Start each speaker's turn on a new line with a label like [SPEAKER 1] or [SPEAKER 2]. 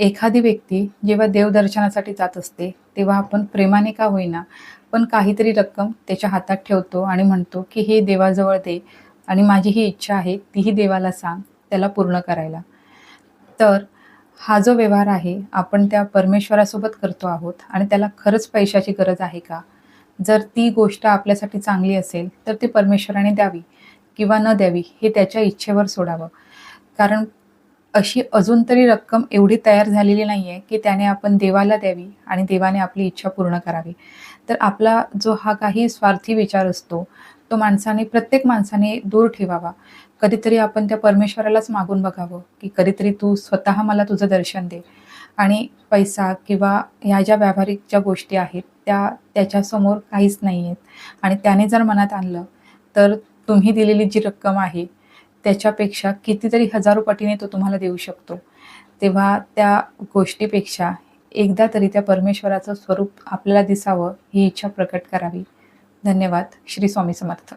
[SPEAKER 1] एखादी व्यक्ती जेव्हा देवदर्शनासाठी जात असते तेव्हा आपण प्रेमाने का होईना पण काहीतरी रक्कम त्याच्या हातात ठेवतो आणि म्हणतो की हे देवाजवळ दे आणि माझी ही इच्छा आहे तीही देवाला सांग त्याला पूर्ण करायला. तर हा जो व्यवहार आहे आपण त्या परमेश्वरासोबत करतो आहोत आणि त्याला खरंच पैशाची गरज आहे का? जर ती गोष्ट आपल्यासाठी चांगली असेल तर ती परमेश्वराने द्यावी किंवा न द्यावी हे त्याच्या इच्छेवर सोडावं. कारण अशी अजून तरी रक्कम एवढी तयार झालेली नाही आहे की त्याने आपण देवाला द्यावी आणि देवाने आपली इच्छा पूर्ण करावी. तर आपला जो हा काही स्वार्थी विचार असतो तो माणसाने प्रत्येक माणसाने दूर ठेवावा. कधीतरी आपण त्या परमेश्वरालाच मागून बघावं की कधीतरी तू स्वतः मला तुझं दर्शन दे. आणि पैसा किंवा ह्या ज्या व्यावहारिक ज्या गोष्टी आहेत त्या त्याच्यासमोर काहीच नाही आहेत आणि त्याने जर मनात आणलं तर तुम्ही दिलेली जी रक्कम आहे त्याच्यापेक्षा कितीतरी हजारो पटीने तो तुम्हाला देऊ शकतो. तेव्हा त्या गोष्टीपेक्षा एकदा तरी त्या परमेश्वराचं स्वरूप आपल्याला दिसावं ही इच्छा प्रकट करावी. धन्यवाद. श्री स्वामी समर्थ.